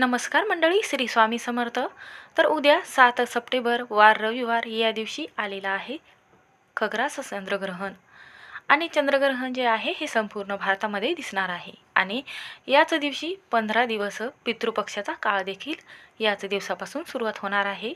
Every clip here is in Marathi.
नमस्कार मंडळी श्री स्वामी समर्थ. तर उद्या सात सप्टेंबर वार रविवार या दिवशी आलेला आहे खग्रास चंद्रग्रहण. आणि चंद्रग्रहण जे आहे हे संपूर्ण भारतामध्ये दिसणार आहे. आणि याच दिवशी पंधरा दिवस पितृपक्षाचा काळ देखील याच दिवसापासून सुरुवात होणार आहे.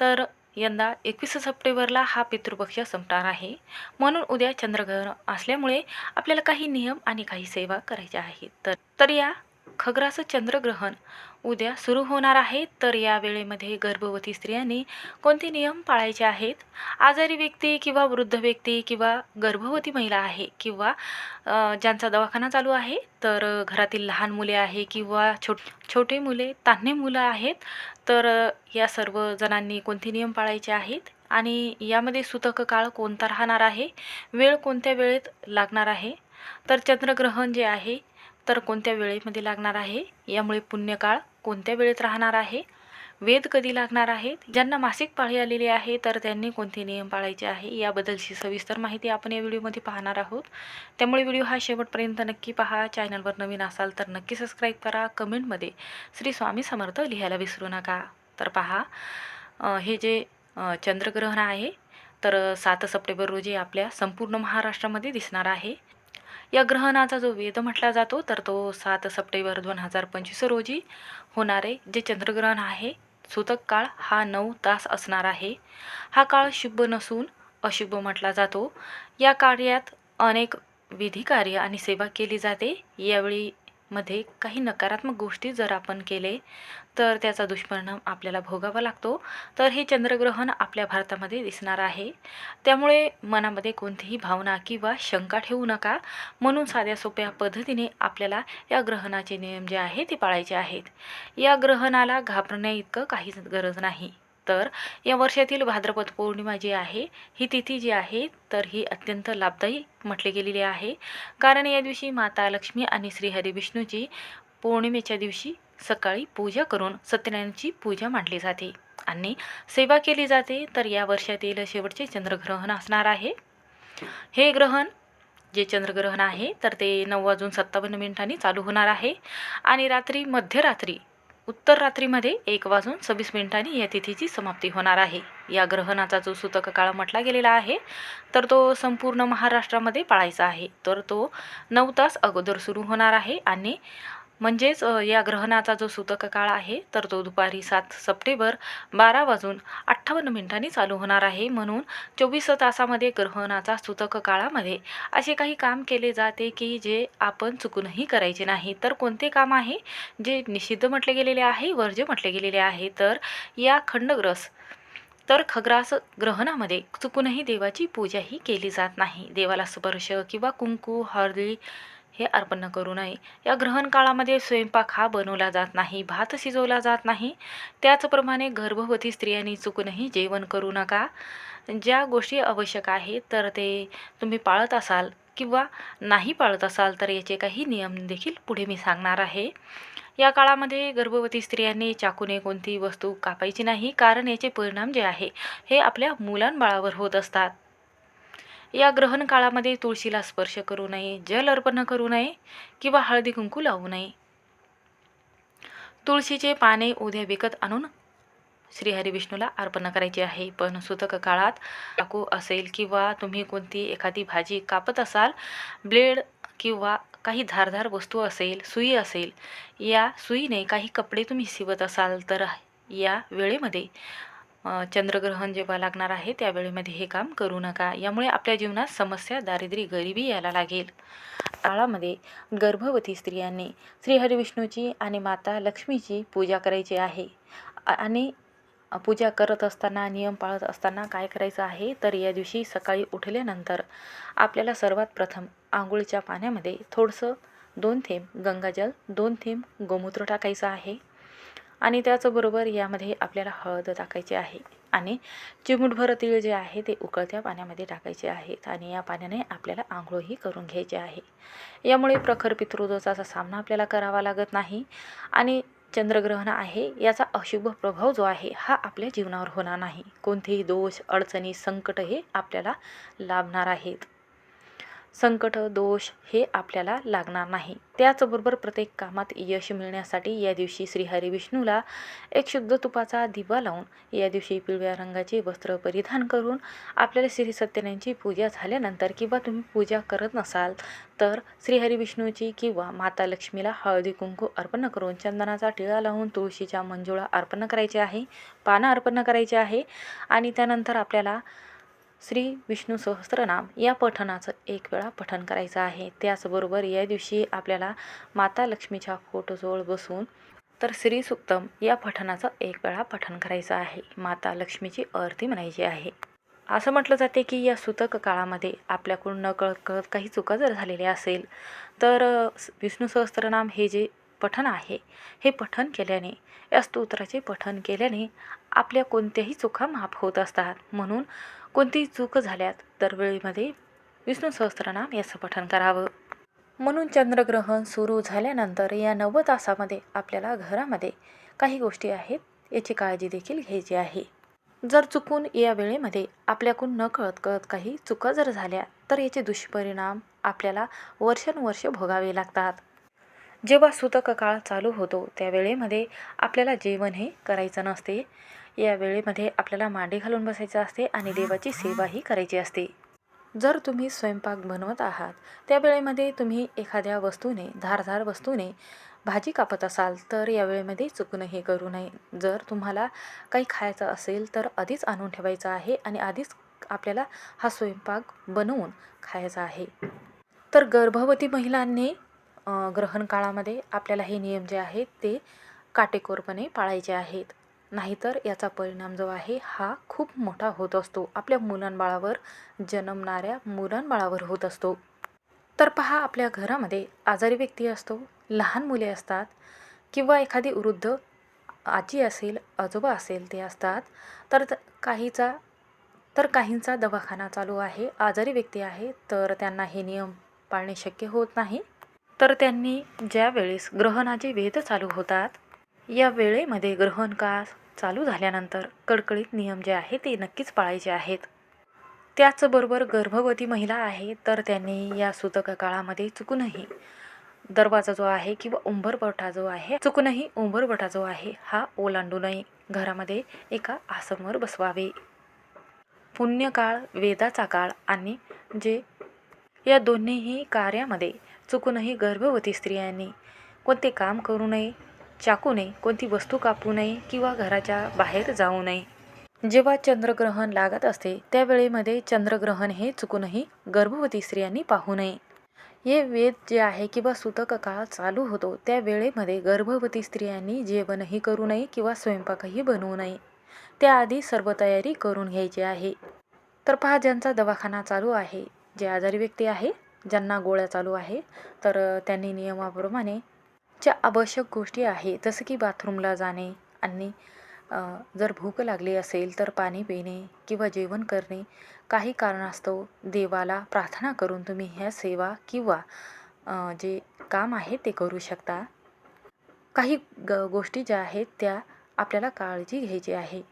तर यंदा एकवीस सप्टेंबरला हा पितृपक्ष संपणार आहे. म्हणून उद्या चंद्रग्रहण असल्यामुळे आपल्याला काही नियम आणि काही सेवा करायच्या आहेत. तर तर या खग्रास चंद्रग्रहण उद्या सुरू होणार आहे. तर या वेळेमध्ये गर्भवती स्त्रियांनी कोणते नियम पाळायचे आहेत? आजारी व्यक्ती किंवा वृद्ध व्यक्ती किंवा गर्भवती महिला आहे किंवा ज्यांचा दवाखाना चालू आहे तर घरातील लहान मुले आहे किंवा छोट छोटे मुले तान्हे मुलं आहेत तर या सर्व जणांनी कोणते नियम पाळायचे आहेत? आणि यामध्ये सुतक काळ कोणता राहणार आहे? वेळ कोणत्या वेळेत लागणार आहे? तर चंद्रग्रहण जे आहे तर कोणत्या वेळेमध्ये लागणार आहे? यामुळे पुण्यकाळ कोणत्या वेळेत राहणार आहे? वेद कधी लागणार आहेत ज्यांना मासिक पाळी आलेली आहे तर त्यांनी कोणते नियम पाळायचे आहे? याबद्दलची सविस्तर माहिती आपण या व्हिडिओमध्ये पाहणार आहोत. त्यामुळे व्हिडिओ हा शेवटपर्यंत नक्की पहा. चॅनलवर नवीन असाल तर नक्की सबस्क्राईब करा. कमेंटमध्ये श्री स्वामी समर्थ लिहायला विसरू नका. तर पहा हे जे चंद्रग्रहण आहे तर सात सप्टेंबर रोजी आपल्या संपूर्ण महाराष्ट्रामध्ये दिसणार आहे. या ग्रहणाचा जो वेद म्हटला जातो तर तो सात सप्टेंबर दोन हजार पंचवीस रोजी होणारे जे चंद्रग्रहण आहे सुतक काळ हा नऊ तास असणार आहे. हा काळ शुभ नसून अशुभ म्हटला जातो. या कार्यात अनेक विधी कार्य आणि सेवा केली जाते. यावेळी मध्ये काही नकारात्मक गोष्टी जर आपण केले तर त्याचा दुष्परिणाम आपल्याला भोगावा लागतो. तर हे चंद्रग्रहण आपल्या भारतामध्ये दिसणार आहे. त्यामुळे मनामध्ये कोणतीही भावना किंवा शंका ठेवू नका. म्हणून साध्या सोप्या पद्धतीने आपल्याला या ग्रहणाचे नियम जे आहे ते पाळायचे आहेत. या ग्रहणाला घाबरण्या इतकं काहीच गरज नाही. तर या वर्षातील भाद्रपद पौर्णिमा जी आहे ही तिथी जी आहे तर ही अत्यंत लाभदायी म्हटली गेलेली आहे. कारण या दिवशी माता लक्ष्मी आणि श्रीहरीविष्णूची पौर्णिमेच्या दिवशी सकाळी पूजा करून सत्यनारायणची पूजा मांडली जाते आणि सेवा केली जाते तर या वर्षातील शेवटचे चंद्रग्रहण असणार आहे. हे ग्रहण जे चंद्रग्रहण आहे तर ते नऊ वाजून सत्तावन्न मिनिटांनी चालू होणार आहे आणि रात्री मध्यरात्री उत्तर रात्रीमध्ये एक वाजून सव्वीस मिनिटांनी या तिथीची समाप्ती होणार आहे. या ग्रहणाचा जो सूतक काळ म्हटला गेलेला आहे तर तो संपूर्ण महाराष्ट्रामध्ये पाळायचा आहे. तर तो नऊ तास अगोदर सुरू होणार आहे आणि म्हणजेच या ग्रहणाचा जो सूतक काळ आहे तर तो दुपारी सात सप्टेंबर बारा वाजून अठ्ठावन्न मिनिटांनी चालू होणार आहे. म्हणून चोवीस तासामध्ये ग्रहणाचा सूतक काळामध्ये असे काही काम केले जाते की जे आपण चुकूनही करायचे नाही. तर कोणते काम आहे? जे निषिद्ध म्हटले गेलेले आहे वर्ज्य म्हटले गेलेले आहे तर या खंडग्रस तर खग्रास ग्रहणामध्ये चुकूनही देवाची पूजाही केली जात नाही. देवाला स्पर्श किंवा कुंकू हळदी हे अर्पण करू नये. या ग्रहण काळामध्ये स्वयंपाक हा बनवला जात नाही भात शिजवला जात नाही. त्याचप्रमाणे गर्भवती स्त्रियांनी चुकूनही जेवण करू नका. ज्या गोष्टी आवश्यक आहेत तर ते तुम्ही पाळत असाल किंवा नाही पाळत असाल तर याचे काही नियम देखील पुढे मी सांगणार आहे. या काळामध्ये गर्भवती स्त्रियांनी चाकूने कोणतीही वस्तू कापायची नाही कारण याचे परिणाम जे आहे हे आपल्या मुलांबाळावर होत असतात. या ग्रहण काळामध्ये तुळशीला स्पर्श करू नये जल अर्पण करू नये किंवा हळदी कुंकू लावू नये. तुळशीचे पाने उद्या विकत आणून श्रीहरी विष्णूला अर्पण करायचे आहे. पण सुतक काळात टाकू असेल किंवा तुम्ही कोणती एखादी भाजी कापत असाल ब्लेड किंवा काही धारधार वस्तू असेल सुई असेल या सुईने काही कपडे तुम्ही शिवत असाल तर या वेळेमध्ये चंद्रग्रहण जेव्हा लागणार आहे त्यावेळेमध्ये हे काम करू नका. यामुळे आपल्या जीवनात समस्या दारिद्र्य गरिबी यायला लागेल. काळामध्ये गर्भवती स्त्रियांनी श्रीहरिविष्णूची आणि माता लक्ष्मीची पूजा करायची आहे. आणि पूजा करत असताना नियम पाळत असताना काय करायचं आहे? तर या दिवशी सकाळी उठल्यानंतर आपल्याला सर्वात प्रथम आंघोळीच्या पाण्यामध्ये थोडंसं दोन थेंब गंगाजल दोन थेंब गोमूत्र टाकायचं आहे. आणि त्याचबरोबर यामध्ये आपल्याला हळद टाकायची आहे. आणि चिमूटभर तीळ जे आहे ते उकळत्या पाण्यामध्ये टाकायचे आहेत आणि या पाण्याने आपल्याला आंघोळही करून घ्यायची आहे. यामुळे प्रखर पितृदोषाचा सामना आपल्याला करावा लागत नाही आणि चंद्रग्रहण आहे याचा अशुभ प्रभाव जो आहे हा आपल्या जीवनावर होणार नाही. कोणतेही दोष अडचणी संकट हे आपल्याला लाभणार आहेत. संकट दोष हे आपल्याला लागणार नाही. त्याचबरोबर प्रत्येक कामात यश मिळण्यासाठी या दिवशी श्रीहरी विष्णूला एक शुद्ध तुपाचा दिवा लावून या दिवशी पिवळ्या रंगाचे वस्त्र परिधान करून आपल्याला श्री सत्यनारायणची पूजा झाल्यानंतर किंवा तुम्ही पूजा करत नसाल तर श्रीहरी विष्णूची किंवा माता लक्ष्मीला हळदी कुंकू अर्पण करून चंदनाचा टिळा लावून तुळशीच्या मंजुळा अर्पण करायचे आहे पानं अर्पण करायचे आहे आणि त्यानंतर आपल्याला श्री विष्णू सहस्त्रनाम या पठणाचं एक वेळा पठण करायचं आहे. त्याचबरोबर या दिवशी आपल्याला माता लक्ष्मीच्या फोटोजवळ बसून तर श्री सुक्तम या पठणाचं एक वेळा पठण करायचं आहे. माता लक्ष्मीची आरती म्हणायची आहे. असं म्हटलं जाते की या सुतक काळामध्ये आपल्याकडून न कळत कळत काही चुका जर झालेल्या असेल तर विष्णू सहस्त्रनाम हे जे पठण आहे. हे पठन केल्याने या स्तोत्राचे पठन केल्याने आपल्या कोणत्याही चुका माफ होत असतात. म्हणून कोणतीही चूक झाल्यात दरवेळीमध्ये विष्णू सहस्त्रनाम याचं पठन करावं. म्हणून चंद्रग्रहण सुरू झाल्यानंतर या नव्वद तासामध्ये आपल्याला घरामध्ये काही गोष्टी आहेत याची काळजी देखील घ्यायची आहे. जर चुकून या वेळेमध्ये आपल्याकडून न कळत कळत काही चुका जर झाल्या तर याचे दुष्परिणाम आपल्याला वर्षानुवर्ष भोगावे लागतात. जेव्हा सुतक काळ चालू होतो त्या वेळेमध्ये आपल्याला जेवण हे करायचं नसते. या वेळेमध्ये आपल्याला मांडी घालून बसायचं असते आणि देवाची सेवाही करायची असते. जर तुम्ही स्वयंपाक बनवत आहात त्या वेळेमध्ये तुम्ही एखाद्या वस्तूने धारधार वस्तूने भाजी कापत असाल तर या वेळेमध्ये चुकून हे करू नये. जर तुम्हाला काही खायचं असेल तर आधीच आणून ठेवायचं आहे आणि आधीच आपल्याला हा स्वयंपाक बनवून खायचा आहे. तर गर्भवती महिलांनी ग्रहण काळामध्ये आपल्याला हे नियम जे आहेत ते काटेकोरपणे पाळायचे आहेत. नाहीतर याचा परिणाम जो आहे हा खूप मोठा होत असतो. आपल्या मुलांबाळावर जन्मणाऱ्या मुलांबाळावर होत असतो. तर पहा आपल्या घरामध्ये आजारी व्यक्ती असतो लहान मुले असतात किंवा एखादी वृद्ध आजी असेल आजोबा असेल ते असतात. तर काहीचा तर काहींचा दवाखाना चालू आहे आजारी व्यक्ती आहे तर त्यांना हे नियम पाळणे शक्य होत नाही. तर त्यांनी ज्या वेळेस ग्रहणाचे वेध चालू होतात या वेळेमध्ये ग्रहण काळ चालू झाल्यानंतर कडकडीत नियम जे आहे ते नक्कीच पाळायचे आहेत. त्याचबरोबर गर्भवती महिला आहे तर त्यांनी या सुतक काळामध्ये चुकूनही दरवाजा जो आहे किंवा उंबरपठा जो आहे चुकूनही उंबरपटा जो आहे हा ओलांडू नये घरामध्ये एका आसमवर बसवावे. पुण्यकाळ वेदाचा काळ आणि जे या दोन्हीही कार्यामध्ये चुकूनही गर्भवती स्त्रियांनी कोणते काम करू नये चाकू नये कोणती वस्तू कापू नये किंवा घराच्या बाहेर जाऊ नये. जेव्हा चंद्रग्रहण लागत असते त्यावेळेमध्ये चंद्रग्रहण हे चुकूनही गर्भवती स्त्रियांनी पाहू नये. हे वेद जे आहे किंवा सुतक काळ चालू होतो त्या वेळेमध्ये गर्भवती स्त्रियांनी जेवणही करू नये किंवा स्वयंपाकही बनवू नये. त्याआधी सर्व तयारी करून घ्यायची आहे. तर पहा ज्यांचा दवाखाना चालू आहे. जे आजारी व्यक्ती आहे ज्यांना गोळ्या चालू आहे तर त्यांनी नियमाप्रमाणे ज्या आवश्यक गोष्टी आहे जसं की बाथरूमला जाणे आणि जर भूक लागली असेल तर पाणी पिणे किंवा जेवण करणे काही कारणास्तव देवाला प्रार्थना करून तुम्ही ह्या सेवा किंवा जे काम आहे ते करू शकता. काही ग गोष्टी ज्या आहेत त्या आपल्याला काळजी घ्यायची आहे.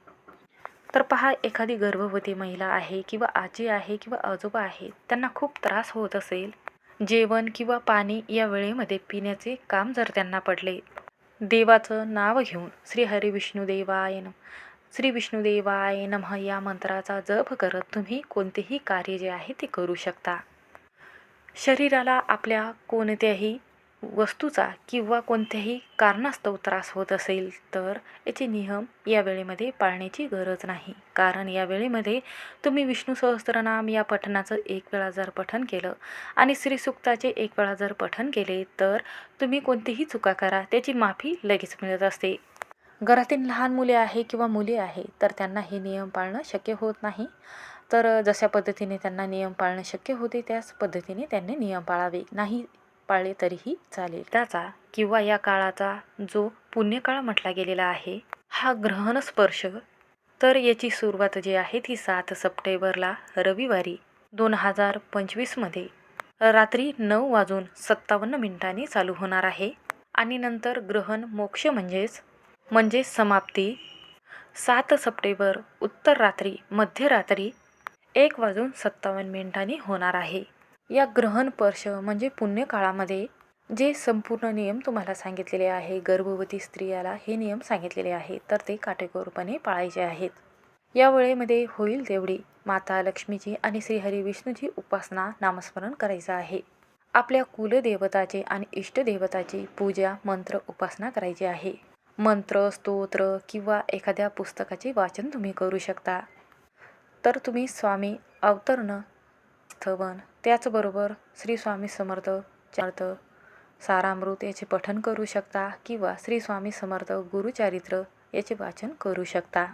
तर पहा एखादी गर्भवती महिला आहे किंवा आजी आहे किंवा आजोबा आहे त्यांना खूप त्रास होत असेल. जेवण किंवा पाणी या वेळेमध्ये पिण्याचे काम जर त्यांना पडले देवाचं नाव घेऊन श्री हरी विष्णुदेवाय नम श्री विष्णुदेवाय नमः या मंत्राचा जप करत तुम्ही कोणतेही कार्य जे आहे ते करू शकता. शरीराला आपल्या कोणत्याही वस्तूचा किंवा कोणत्याही कारणास्तव त्रास होत असेल तर याचे नियम या वेळेमध्ये पाळण्याची गरज नाही. कारण या वेळेमध्ये तुम्ही विष्णू सहस्त्रनाम या पठणाचं एक वेळा जर पठण केलं आणि श्रीसुक्ताचे एक वेळा जर पठण केले तर तुम्ही कोणतीही चुका करा त्याची माफी लगेच मिळत असते. घरातील लहान मुले आहे किंवा मुली आहे तर त्यांना हे नियम पाळणं शक्य होत नाही. तर जशा पद्धतीने त्यांना नियम पाळणं शक्य होते त्याच पद्धतीने त्यांनी नियम पाळावे. नाही पाळले तरीही चालेल. त्याचा किंवा या काळाचा जो पुण्यकाळ म्हटला गेलेला आहे हा ग्रहण स्पर्श तर याची सुरुवात जी आहे ती सात सप्टेंबरला रविवारी दोन हजार पंचवीसमध्ये रात्री नऊ वाजून सत्तावन्न मिनिटांनी चालू होणार आहे. आणि नंतर ग्रहण मोक्ष म्हणजेच म्हणजे समाप्ती. सात सप्टेंबर उत्तर रात्री मध्यरात्री एक वाजून सत्तावन्न मिनिटांनी होणार आहे. या ग्रहण पर्श म्हणजे पुण्यकाळामध्ये जे संपूर्ण नियम तुम्हाला सांगितलेले आहे गर्भवती स्त्रियाला हे नियम सांगितलेले आहेत तर ते काटेकोरपणे पाळायचे आहेत. या वेळेमध्ये होईल तेवढी. माता लक्ष्मीची आणि श्रीहरी विष्णूची उपासना नामस्मरण करायचं आहे. आपल्या कुलदेवताचे आणि इष्टदेवताची पूजा मंत्र उपासना करायची आहे. मंत्र स्तोत्र किंवा एखाद्या पुस्तकाचे वाचन तुम्ही करू शकता. तर तुम्ही स्वामी अवतरण स्थवन त्याचबरोबर श्री स्वामी समर्थ चार्थ सारामृत याचे पठन करू शकता किंवा श्री स्वामी समर्थ गुरुचारित्र याचे वाचन करू शकता.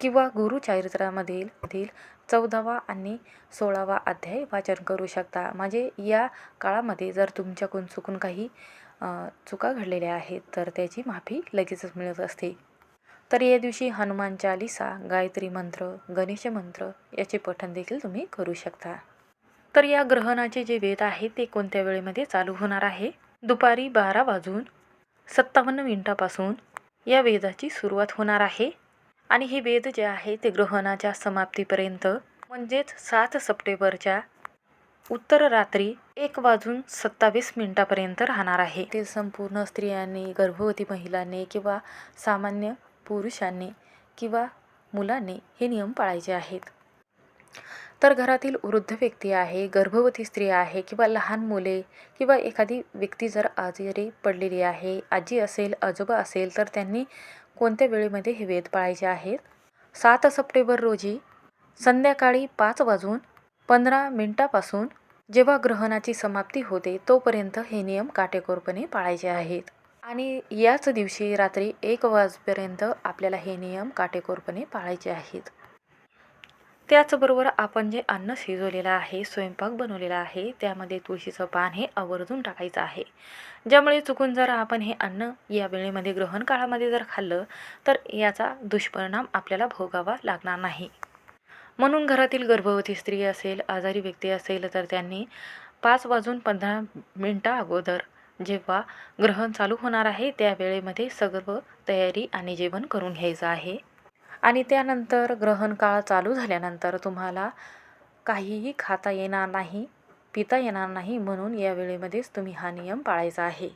किंवा गुरुचारित्रामधील मधील चौदावा आणि सोळावा अध्याय वाचन करू शकता. म्हणजे या काळामध्ये जर तुमच्याकडून चुकून काही चुका घडलेल्या आहेत तर त्याची माफी लगेचच मिळत असते. तर या दिवशी हनुमान चालिसा गायत्री मंत्र गणेश मंत्र याचे पठण देखील तुम्ही करू शकता. तर या ग्रहणाचे जे वेद आहे ते कोणत्या वेळेमध्ये चालू होणार आहे? दुपारी बारा वाजून सत्तावन्न मिनिटापासून या वेदाची सुरुवात होणार आहे. आणि हे वेद जे आहे ते ग्रहणाच्या समाप्तीपर्यंत म्हणजेच सात सप्टेंबरच्या उत्तर रात्री एक वाजून सत्तावीस मिनिटापर्यंत राहणार आहे. ते संपूर्ण स्त्रियांनी गर्भवती महिलांनी किंवा सामान्य पुरुषांनी किंवा मुलांनी हे नियम पाळायचे आहेत. तर घरातील वृद्ध व्यक्ती आहे गर्भवती स्त्री आहे किंवा लहान मुले किंवा एखादी व्यक्ती जर आजारी पडलेली आहे आजी असेल आजोबा असेल तर त्यांनी कोणत्या वेळेमध्ये हे वेद पाळायचे आहेत? सात सप्टेंबर रोजी संध्याकाळी पाच वाजून पंधरा मिनटापासून जेव्हा ग्रहणाची समाप्ती होते तोपर्यंत हे नियम काटेकोरपणे पाळायचे आहेत. आणि याच दिवशी रात्री एक वाजपर्यंत आपल्याला हे नियम काटेकोरपणे पाळायचे आहेत. त्याचबरोबर आपण जे अन्न शिजवलेलं आहे स्वयंपाक बनवलेला आहे त्यामध्ये तुळशीचं पान हे आवर्जून टाकायचं आहे. ज्यामुळे चुकून जर आपण हे अन्न या वेळेमध्ये ग्रहण काळामध्ये जर खाल्लं तर याचा दुष्परिणाम आपल्याला भोगावा लागणार नाही. म्हणून घरातील गर्भवती स्त्री असेल आजारी व्यक्ती असेल तर त्यांनी पाच वाजून पंधरा मिनटा अगोदर जेव्हा ग्रहण चालू होणार आहे त्या वेळेमध्ये सर्व तयारी आणि जेवण करून घ्यायचं आहे. आणि त्यानंतर ग्रहणकाळ चालू झाल्यानंतर तुम्हाला काहीही खाता येणार नाही पिता येणार नाही म्हणून या वेळेमध्येच तुम्ही हा नियम पाळायचा आहे.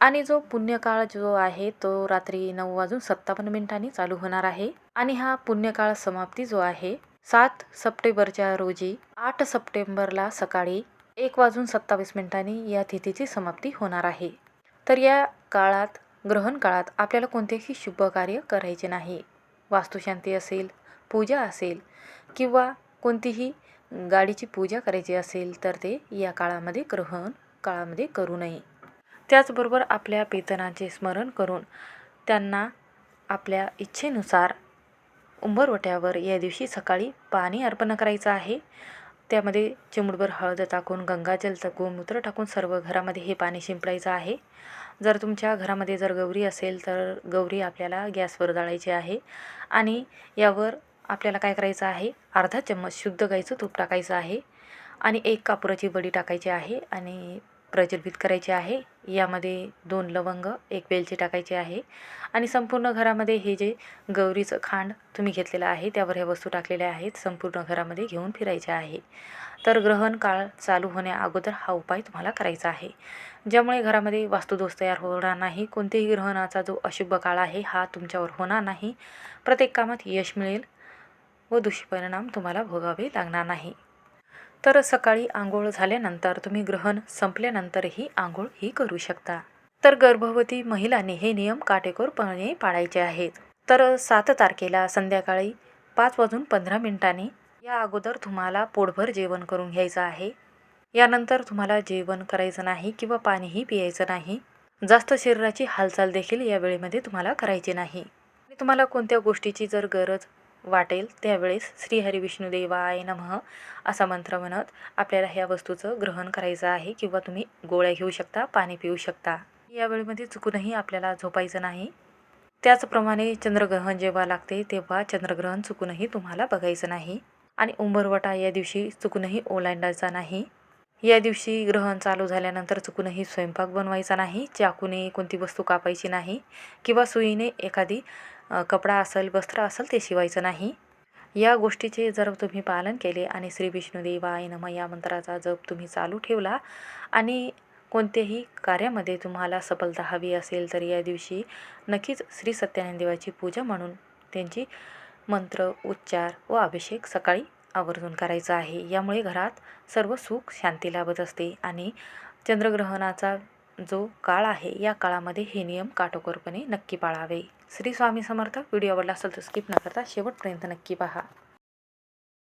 आणि जो पुण्यकाळ जो आहे तो रात्री नऊ वाजून सत्तावन्न मिनिटांनी चालू होणार आहे. आणि हा पुण्यकाळ समाप्ती जो आहे सात सप्टेंबरच्या रोजी आठ सप्टेंबरला सकाळी एक वाजून सत्तावीस मिनिटांनी या तिथीची समाप्ती होणार आहे. तर या काळात ग्रहण काळात आपल्याला कोणतेही शुभ कार्य करायचे नाही. वास्तुशांती असेल पूजा असेल किंवा कोणतीही गाडीची पूजा करायची असेल तर ते या काळामध्ये ग्रहण काळामध्ये करू नये. त्याचबरोबर आपल्या पेतनाचे स्मरण करून त्यांना आपल्या इच्छेनुसार उंबरवट्यावर या दिवशी सकाळी पाणी अर्पण करायचं आहे. त्यामध्ये चिमुडभर हळद टाकून गंगाजल गोमूत्र टाकून सर्व घरामध्ये हे पाणी शिंपडायचं आहे. जर तुमच्या घरामध्ये जर गौरी असेल तर गौरी आपल्याला गॅसवर जाळायची आहे आणि यावर आपल्याला काय करायचं आहे? अर्धा चम्मच शुद्ध गाईचं तूप टाकायचं आहे आणि एक कापुराची बडी टाकायची आहे आणि प्रज्वलित करायचे आहे. यामध्ये दोन लवंग एक वेलची टाकायची आहे. आणि संपूर्ण घरामध्ये हे जे गौरीचं खांड तुम्ही घेतलेलं आहे त्यावर ह्या वस्तू टाकलेल्या आहेत संपूर्ण घरामध्ये घेऊन फिरायचे आहे. तर ग्रहण काळ चालू होण्या अगोदर हा उपाय तुम्हाला करायचा आहे. ज्यामुळे घरामध्ये वास्तुदोष तयार होणार नाही कोणतेही ग्रहणाचा जो अशुभ काळ आहे हा तुमच्यावर होणार नाही. प्रत्येक कामात यश मिळेल व दुष्परिणाम तुम्हाला भोगावे लागणार नाही. तर सकाळी आंघोळ झाल्यानंतर तुम्ही ग्रहण संपल्यानंतरही आंघोळ ही करू शकता. तर गर्भवती महिलांनी हे नियम काटेकोरपणे पाळायचे आहेत. तर सात तारखेला संध्याकाळी पाच वाजून पंधरा मिनिटांनी या अगोदर तुम्हाला पोटभर जेवण करून घ्यायचं आहे. यानंतर तुम्हाला जेवण करायचं नाही किंवा पाणीही पियायचं नाही. जास्त शरीराची हालचाल देखील या वेळेमध्ये तुम्हाला करायची नाही. तुम्हाला कोणत्या गोष्टीची जर गरज वाटेल त्यावेळेस श्रीहरी विष्णुदेवाय नमः असा मंत्र म्हणत आपल्याला ह्या वस्तूचं ग्रहण करायचं आहे किंवा तुम्ही गोळ्या घेऊ शकता पाणी पिऊ शकता. या वेळेमध्ये चुकूनही आपल्याला झोपायचं नाही. त्याचप्रमाणे चंद्रग्रहण जेव्हा लागते तेव्हा चंद्रग्रहण चुकूनही तुम्हाला बघायचं नाही. आणि उंबरवटा या दिवशी चुकूनही ओलांडायचा नाही. या दिवशी ग्रहण चालू झाल्यानंतर चुकूनही स्वयंपाक बनवायचा नाही चाकूने कोणती वस्तू कापायची नाही किंवा सुईने एखादी कपडा असेल वस्त्र असेल ते शिवायचं नाही. या गोष्टीचे जर तुम्ही पालन केले आणि श्री विष्णुदेवाय नम या मंत्राचा जप तुम्ही चालू ठेवला आणि कोणत्याही कार्यामध्ये तुम्हाला सफलता हवी असेल तर या दिवशी नक्कीच श्री सत्यानंद देवाची पूजा म्हणून त्यांची मंत्र उच्चार व अभिषेक सकाळी आवर्जून करायचं आहे. यामुळे घरात सर्व सुख शांती लाभत असते आणि चंद्रग्रहणाचा जो काळ आहे या काळामध्ये हे नियम काटोकोरपणे नक्की पाळावे. श्री स्वामी समर्थ. व्हिडिओ आवडला असेल तर स्किप न करता शेवटपर्यंत नक्की पहा.